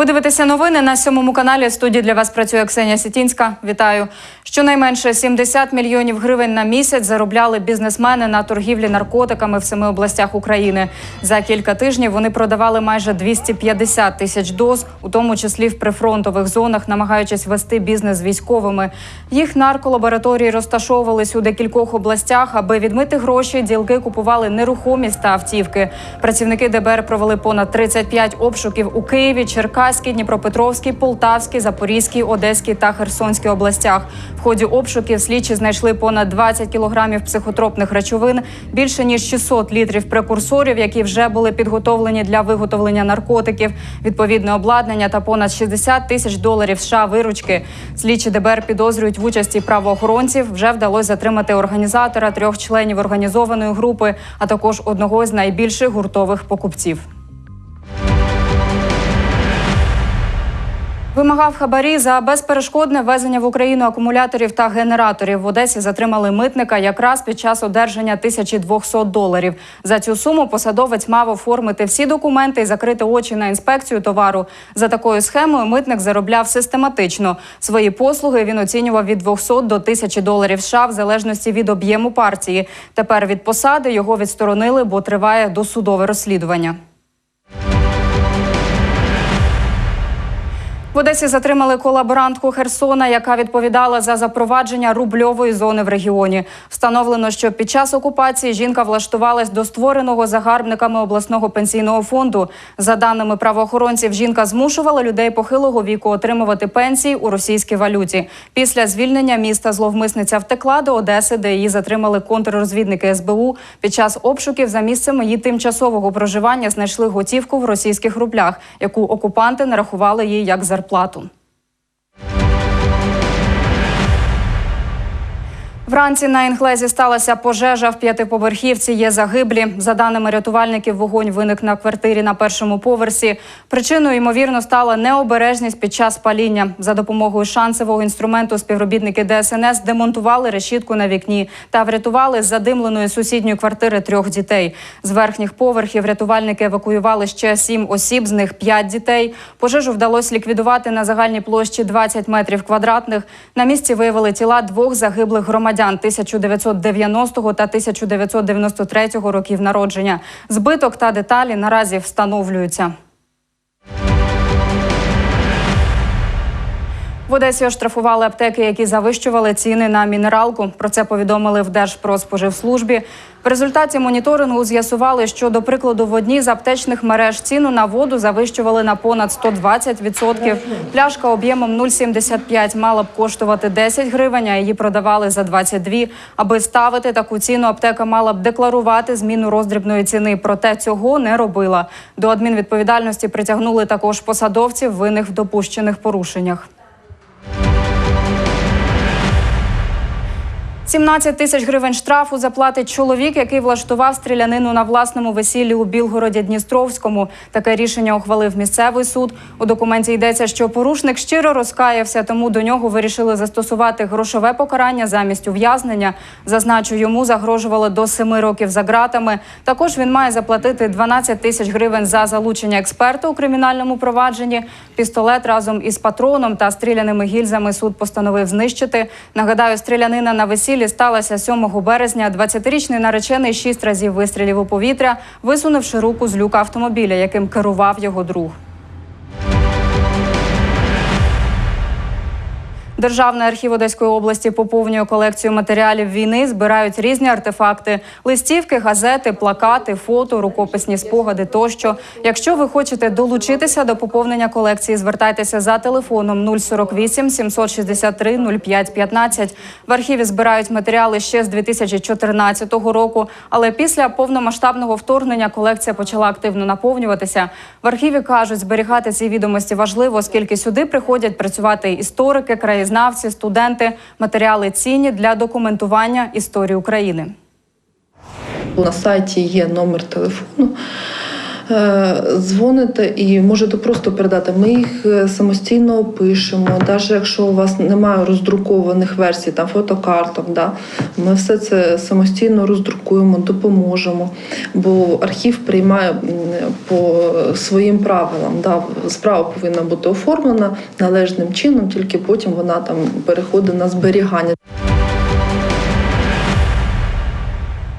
Ви дивитеся новини на сьомому каналі. Студії для вас працює Ксенія Сітінська. Вітаю. Щонайменше 70 мільйонів гривень на місяць заробляли бізнесмени на торгівлі наркотиками в семи областях України. За кілька тижнів вони продавали майже 250 тисяч доз, у тому числі в прифронтових зонах, намагаючись вести бізнес з військовими. Їх нарколабораторії розташовувались у декількох областях. Аби відмити гроші, ділки купували нерухомість та автівки. Працівники ДБР провели понад 35 обшуків у Києві, Черкаській, Дніпропетровській, Полтавській, Запорізькій, Одеській та Херсонській областях. В ході обшуків слідчі знайшли понад 20 кілограмів психотропних речовин, більше ніж 600 літрів прекурсорів, які вже були підготовлені для виготовлення наркотиків, відповідне обладнання та понад 60 тисяч доларів США виручки. Слідчі ДБР підозрюють в участі правоохоронців. Вже вдалося затримати організатора трьох членів організованої групи, а також одного з найбільших гуртових покупців. Вимагав хабарі за безперешкодне ввезення в Україну акумуляторів та генераторів. В Одесі затримали митника якраз під час одержання 1200 доларів. За цю суму посадовець мав оформити всі документи і закрити очі на інспекцію товару. За такою схемою митник заробляв систематично. Свої послуги він оцінював від 200 до 1000 доларів США в залежності від об'єму партії. Тепер від посади його відсторонили, бо триває досудове розслідування. В Одесі затримали колаборантку Херсона, яка відповідала за запровадження рубльової зони в регіоні. Встановлено, що під час окупації жінка влаштувалась до створеного загарбниками обласного пенсійного фонду. За даними правоохоронців, жінка змушувала людей похилого віку отримувати пенсії у російській валюті. Після звільнення міста зловмисниця втекла до Одеси, де її затримали контррозвідники СБУ. Під час обшуків за місцем її тимчасового проживання знайшли готівку в російських рублях, яку окупанти нарахували їй як зарплату зарплату. Вранці на інхлезі сталася пожежа в п'ятиповерхівці. Є загиблі. За даними рятувальників, вогонь виник на квартирі на першому поверсі. Причиною ймовірно стала необережність під час паління. За допомогою шансового інструменту співробітники ДСНС демонтували решітку на вікні та врятували з задимленої сусідньої квартири трьох дітей. З верхніх поверхів рятувальники евакуювали ще сім осіб, з них п'ять дітей. Пожежу вдалося ліквідувати на загальній площі 20 метрів квадратних. На місці виявили тіла двох загиблих громадян 1990 та 1993 років народження. Збиток та деталі наразі встановлюються. В Одесі оштрафували аптеки, які завищували ціни на мінералку. Про це повідомили в Держпродспоживслужбі. В результаті моніторингу з'ясували, що, до прикладу, в одній з аптечних мереж ціну на воду завищували на понад 120%. Пляшка об'ємом 0,75 мала б коштувати 10 гривень, а її продавали за 22. Аби ставити таку ціну, аптека мала б декларувати зміну роздрібної ціни. Проте цього не робила. До адмінвідповідальності притягнули також посадовців, винних в допущених порушеннях. 17 тисяч гривень штрафу заплатить чоловік, який влаштував стрілянину на власному весіллі у Білгороді Дністровському. Таке рішення ухвалив місцевий суд. У документі йдеться, що порушник щиро розкаявся, тому до нього вирішили застосувати грошове покарання замість ув'язнення. Зазначу, йому загрожувало до 7 років за ґратами. Також він має заплатити 12 тисяч гривень за залучення експерта у кримінальному провадженні. Пістолет разом із патроном та стріляними гільзами суд постановив знищити. Нагадаю, стрілянина на весіллі сталася 7 березня. 20-річний наречений шість разів вистрілів у повітря, висунувши руку з люка автомобіля, яким керував його друг. Державний архів Одеської області поповнює колекцію матеріалів війни, збирають різні артефакти: листівки, газети, плакати, фото, рукописні спогади тощо. Якщо ви хочете долучитися до поповнення колекції, звертайтеся за телефоном 048 763 05 15. В архіві збирають матеріали ще з 2014 року, але після повномасштабного вторгнення колекція почала активно наповнюватися. В архіві кажуть, зберігати ці відомості важливо, оскільки сюди приходять працювати історики, краєзнавці, студенти. Матеріали цінні для документування історії України. На сайті є номер телефону. Е, Дзвоните і можете просто передати. Ми їх е, самостійно пишемо, навіть якщо у вас немає роздрукованих версій, там фотокарток, да, ми все це самостійно роздрукуємо, допоможемо. Бо архів приймає по своїм правилам. Да. Справа повинна бути оформлена належним чином, тільки потім вона там переходить на зберігання.